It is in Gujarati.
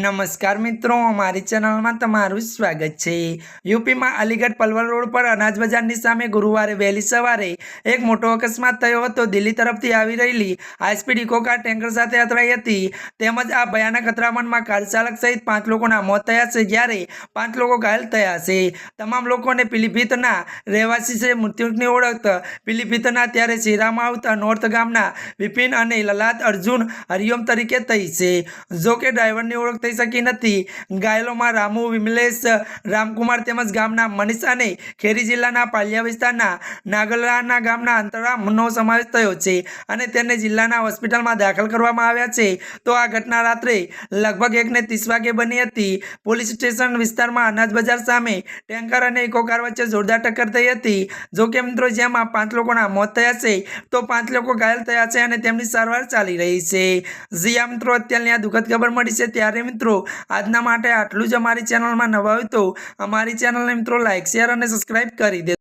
નમસ્કાર મિત્રો, અમારી ચેનલમાં તમારું સ્વાગત છે. યુપીમાં અલીગઢ પલવલ રોડ પર અનાજ બજારની સામે ગુરુવારે વહેલી સવારે એક મોટો અકસ્માત થયો હતો. દિલ્હી તરફથી આવી રહેલી હાઈસ્પીડ ઇકો કાર ટેન્કર સાથે અથડાઈ હતી. તેમજ આ ભયાનક અથડામણમાં કાર ચાલક સહિત પાંચ લોકોના મોત થયા છે, જ્યારે પાંચ લોકો ઘાયલ થયા છે. તમામ લોકોને પીલીભીતના રહેવાસી છે મૃત્યુની ઓળખ, પીલીભીતના ત્યારે શિરામાં આવતા નોર્થ ગામના વિપિન અને લલાત અર્જુન હરિઓમ તરીકે થઈ છે. જો કે ડ્રાઈવરની ઓળખ શકી નથી. ઘાયલોમાં રામુ, વિમલેશ, રામકુમાર તેમજ ગામના મનીષાને ખેરી જિલ્લાના પાલિયા વિસ્તારના નાગલરાના ગામના અંતરામનો સમાવેશ થયો છે અને તેને જિલ્લાના હોસ્પિટલમાં દાખલ કરવામાં આવ્યા છે. તો આ ઘટના રાત્રે લગભગ એકને ત્રીસ વાગે બની હતી. પોલીસ સ્ટેશન વિસ્તારમાં અનાજ બજાર સામે ટેન્કર અને ઇકો કાર વચ્ચે જોરદાર ટક્કર થઈ હતી. જો કે મિત્રો, જેમાં પાંચ લોકોના મોત થયા છે, તો પાંચ લોકો ઘાયલ થયા છે અને તેમની સારવાર ચાલી રહી છે. જીયા મિત્રો, અત્યારની આ દુઃખદ ખબર મળી છે. ત્યારે મિત્રો, આજના માટે આટલું જ અમારી ચેનલમાં નવા હોય તો અમારી ચેનલને મિત્રો લાઇક શેર અને સબસ્ક્રાઈબ કરી દે